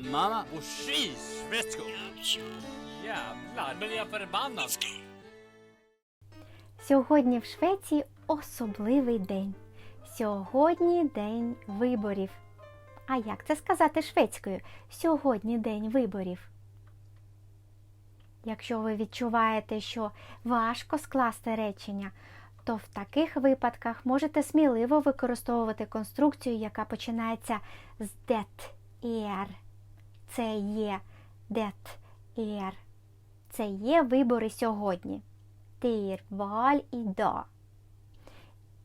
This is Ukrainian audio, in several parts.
Mamma och skisvätskor. Jävlar, men jag förbannad. Сьогодні в Швеції особливий день. Сьогодні день виборів. А як це сказати шведською? Сьогодні день виборів. Якщо ви відчуваєте, що важко скласти речення, то в таких випадках можете сміливо використовувати конструкцію, яка починається з det er. Це є det er. Це є вибори сьогодні. Det är val idag.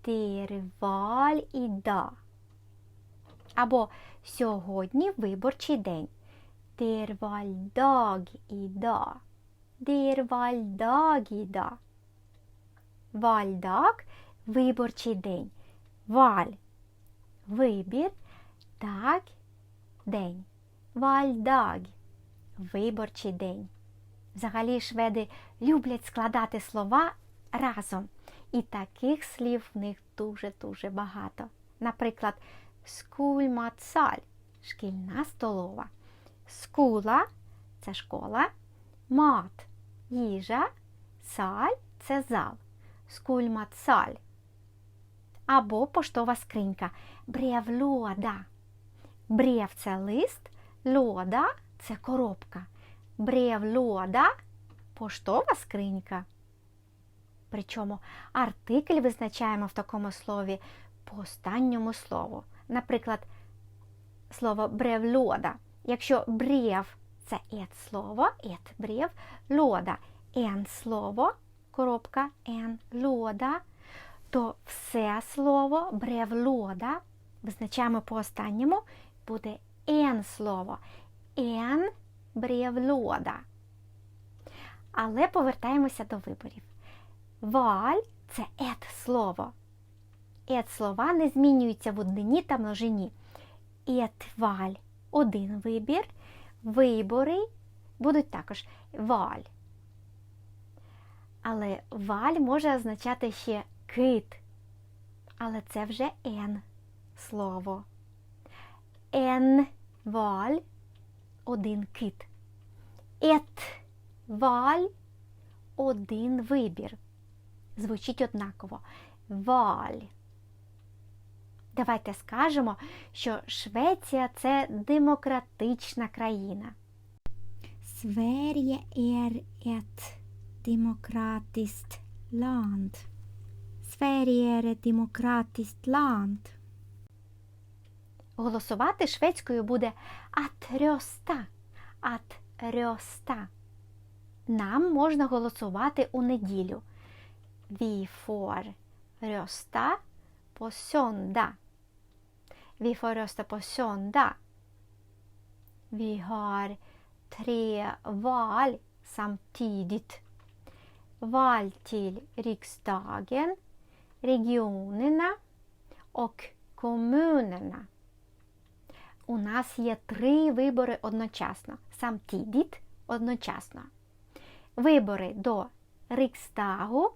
Det är val idag. Або сьогодні виборчий день. Det är valdag idag. Det är valdag idag. Valdag – виборчий день. Валь – вибір, dag – день. Вальдаг – виборчий день. Взагалі шведи люблять складати слова разом. І таких слів в них дуже-дуже багато. Наприклад, скульмацаль шкільна столова. Скула це школа, мат їжа, саль це зал. Скульмацаль. Або поштова скринька. Бревлода. Брев це лист, лода це коробка. Бревлода поштова скринька. Причому артикль визначаємо в такому слові по останньому слову. Наприклад, слово бревлода. Якщо брев це ет слово, ет брев, лода ен слово, коробка ен лода, то все слово бревлода визначаємо по останньому буде ен слово. Ен бревлода. Але повертаємося до виборів. Валь це ет слово. Ет слова не змінюються в однині та множині. Ет валь один вибір. Вибори будуть також валь. Але валь може означати ще кит. Але це вже ен слово. Ен валь один кит. Ет валь один вибір. Звучить однаково. Валь. Давайте скажемо, що Швеція це демократична країна. Sverige är ett demokratiskt land. Sverige är ett demokratiskt land. Голосувати шведською буде att rösta. Att rösta. Нам можна голосувати у неділю. Får rösta på söndag. Vi har tre val samtidigt. Val till riksdagen, regionerna och kommunerna. У нас є три вибори одночасно. Samtidigt – одночасно. Вибори до Рикстагу,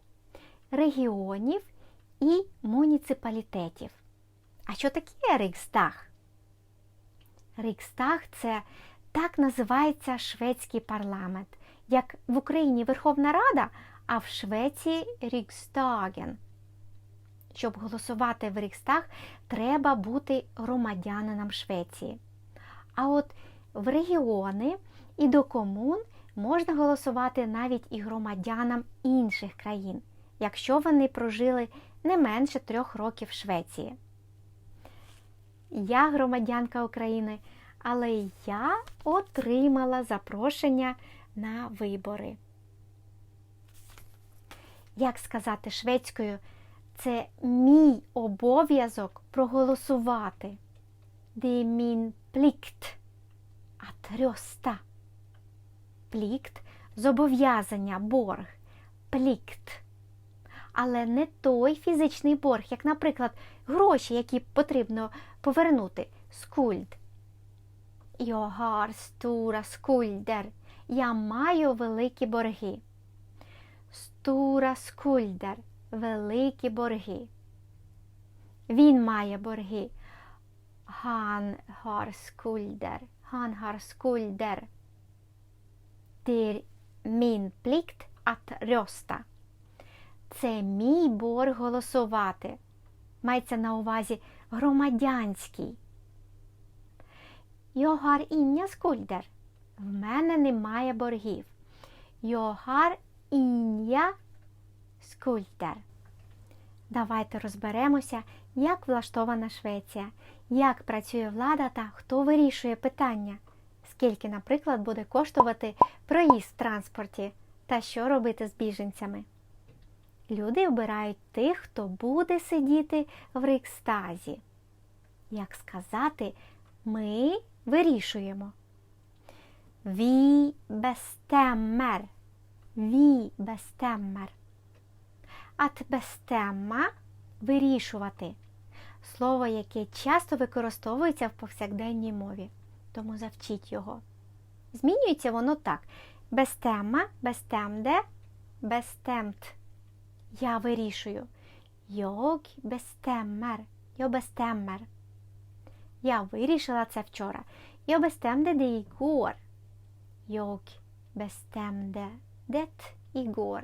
регіонів і муніципалітетів. А що таке Рикстаг? Рикстаг це так називається шведський парламент, як в Україні Верховна Рада, а в Швеції Рікстаген. Щоб голосувати в Рікстаг, треба бути громадянином Швеції. А от в регіони і до комун можна голосувати навіть і громадянам інших країн, якщо вони прожили не менше трьох років в Швеції. Я громадянка України, але я отримала запрошення на вибори. Як сказати шведською, це мій обов'язок проголосувати. Är min plikt rösta. Плікт зобов'язання, борг, плікт. Але не той фізичний борг, як, наприклад, гроші, які потрібно повернути. Скульд. Jag har stora. Я маю великі борги. Stora skulder. Великі борги. Він має борги. Han har skulder. Han har skulder. Det. Це мій борг голосувати. Мається на увазі громадянський. Jag inga skulder. В мене немає боргів. Jag har inga skulder. Давайте розберемося, як влаштована Швеція, як працює влада та хто вирішує питання, скільки, наприклад, буде коштувати проїзд в транспорті та що робити з біженцями. Люди обирають тих, хто буде сидіти в Рикстазі. Як сказати, ми вирішуємо. Vi bestämmer. Vi bestämmer. At bestämma – вирішувати. Слово, яке часто використовується в повсякденній мові. Тому завчіть його. Змінюється воно так. Bestämma, bestämde, bestämt. Я вирішую. Jag bestämmer. Jag bestämmer. Я вирішила це вчора. Jag bestämde det igår. Jag bestämde det igår.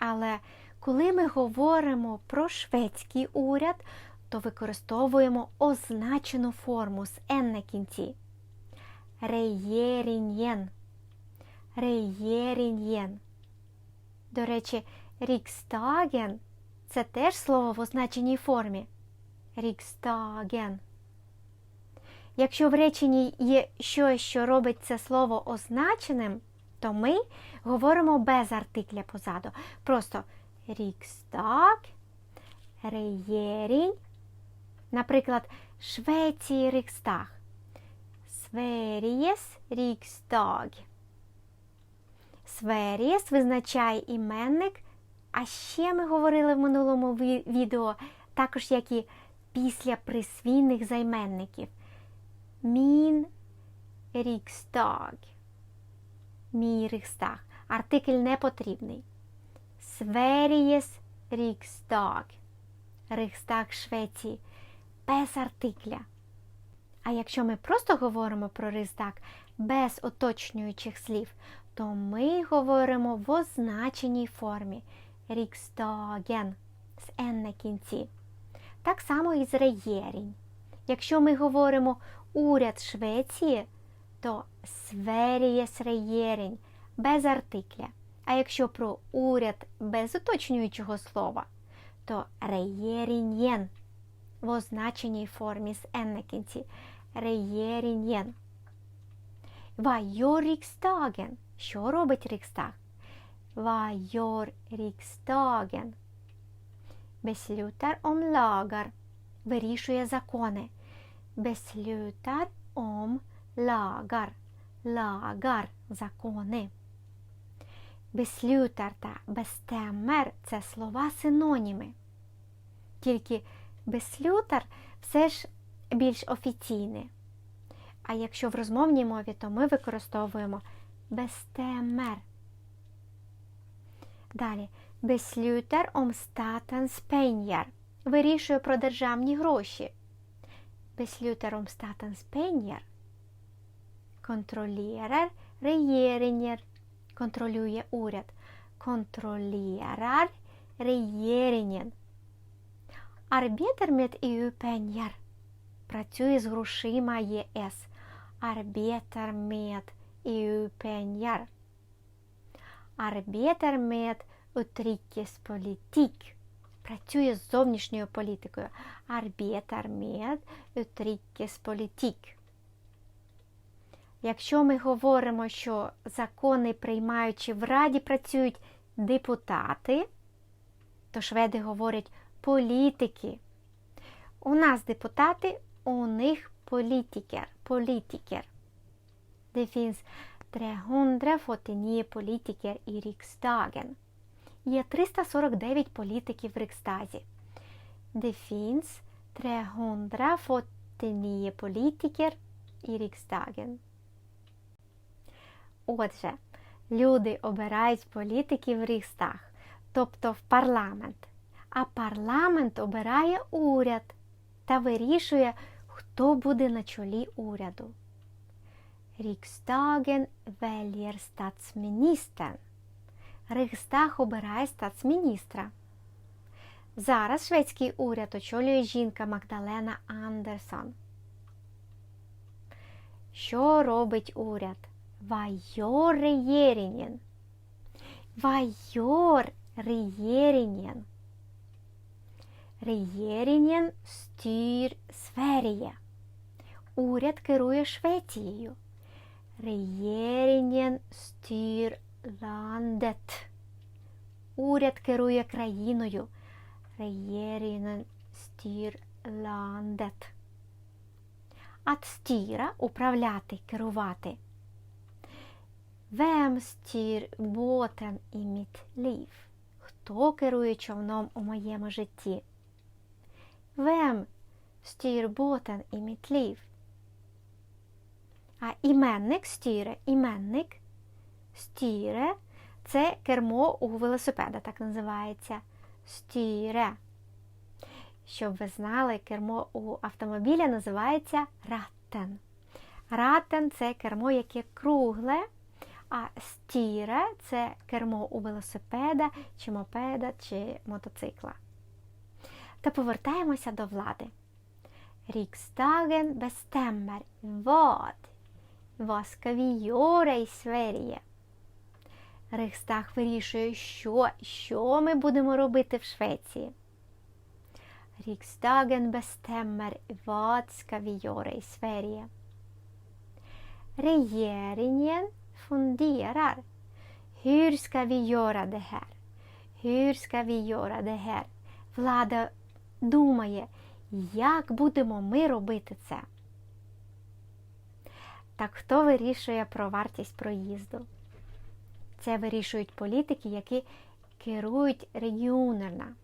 Але коли ми говоримо про шведський уряд, то використовуємо означену форму з «н» на кінці. Реєрінєн. Реєрінєн. До речі, Рікстаген це теж слово в означеній формі. Рікстаген. Якщо в реченні є щось, що робить це слово означеним, то ми говоримо без артикля позаду. Просто Рікстаг, реєрінь. Наприклад, Швеції Рікстаг. Сверієс Рікстаг. Сверієс визначає іменник. А ще ми говорили в минулому відео, також як і після присвійних займенників. Мін Рікстаг. Мій Рікстаг. Артикль не потрібний. Сверієс Рікстаг. Рікстаг Швеції. Без артикля. А якщо ми просто говоримо про Рікстаг без уточнюючих слів, то ми говоримо в означеній формі. Рікстаген з «н» на кінці. Так само і з реєрінь. Якщо ми говоримо уряд Швеції, то Сверієс реєрінь без артикля. А якщо про уряд без уточнюючого слова, то реєрінєн в означеній формі з «н» на кінці. Реєрінєн. Vad Рікстаген? Що робить Рікстаг? Gör riksdagen? Beslutar om lagar. Вирішує закони. Beslutar om lagar. Lagar – закони. Beslutar та bestämmer – це слова синоніми. Тільки beslutar все ж більш офіційне. А якщо в розмовній мові, то ми використовуємо bestämmer. Далі. Beslutar om statens. Вирішує про державні гроші. Beslutar om statens. Kontrollerar regeringen. Контролює уряд. Kontrollerar regeringen. Arbetar med EU-pengar. Працює з грошима ЄС. Arbetar med EU-pengar arbetar med utrikespolitik. Працює з зовнішньою політикою. Arbetar med utrikespolitik. Якщо ми говоримо, що закони приймаючи в Раді працюють депутати, то шведи говорять політики. У нас депутати, у них політикер. політикер. Det finns 349 politiker i riksdagen. Є 349 політиків в Рикстазі. Det finns 349 politiker i riksdagen. Отже, люди обирають політиків в Рікстаг, тобто в парламент. А парламент обирає уряд та вирішує, хто буде на чолі уряду. Riksdagen väljer statsministern. Рикстаг обирає статсміністра. Зараз шведський уряд очолює жінка Магдалена Андерсон. Що робить уряд? Regeringen? Vad gör regeringen? Regeringen styr Sverige. Уряд керує Швецією. Regeringen styr landet. Уряд керує країною. Regeringen styr landet. Att styra – управляти, керувати. Styr båten i mitt liv? Хто керує човном у моєму житті? Styr båten i mitt liv? А іменник стіре, іменник стіре це кермо у велосипеда, так називається. Стіре. Щоб ви знали, кермо у автомобіля називається ратен. Ратен це кермо, яке кругле, а стіре це кермо у велосипеда, чи мопеда, чи мотоцикла. Та повертаємося до влади. Riksdagen bestämmer vad Vad ska vi göra i Sverige? Вирішує, що, що ми будемо робити в Швеції. Riksdagen bestämmer vad ska vi göra i Sverige. Funderar. Hur ska vi göra det här? Hur ska vi göra det här? Влада думає, як будемо ми робити це. Так хто вирішує про вартість проїзду? Це вирішують політики, які керують регіонерна.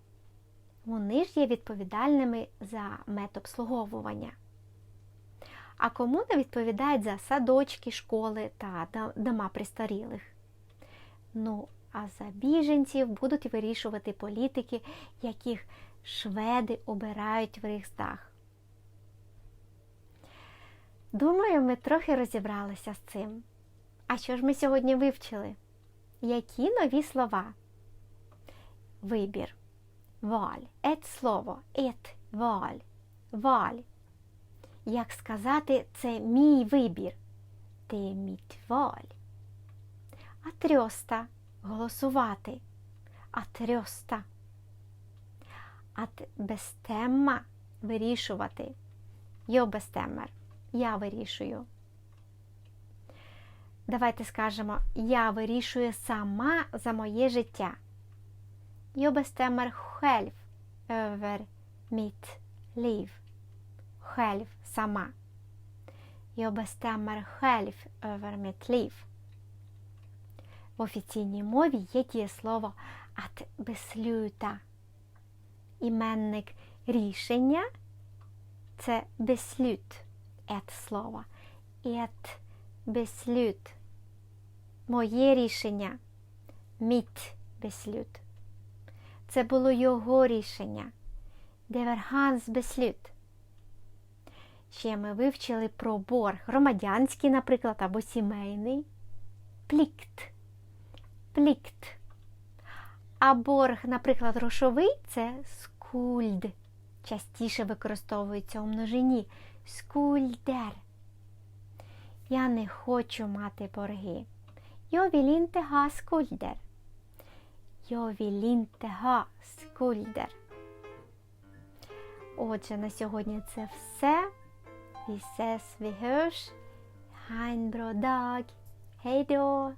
Вони ж є відповідальними за медобслуговування. А комуни відповідають за садочки, школи та дома пристарілих. Ну, а за біженців будуть вирішувати політики, яких шведи обирають в Рейхстаг. Думаю, ми трохи розібралися з цим. А що ж ми сьогодні вивчили? Які нові слова? Вибір. Валь. Ет слово. Ет валь. Валь. Як сказати, це мій вибір. Це міт валь. Атрьоста. Голосувати. Атрьоста. Ат bestemme – вирішувати. Йо bestемер. Я вирішую. Давайте скажемо, я вирішую сама за моє життя. Jag bestämmer själv över mitt liv. Själv, сама. Jag bestämmer själv över mitt liv. В офіційній мові є дієслово at besluta. Іменник рішення це beslut ett слово. Ett beslut. Моє рішення. Mitt beslut. Це було його рішення. Var hans beslut. Ще ми вивчили про борг. Громадянський, наприклад, або сімейний. Плікт. Плікт. А борг, наприклад, грошовий це скульд. Частіше використовується у множині. Скульдер. Я не хочу мати борги. Skulder. Jag vill inte ha skulder. Отже, на сьогодні це все. Vi ses, vi hörs. Ha en bra dag. Hej då!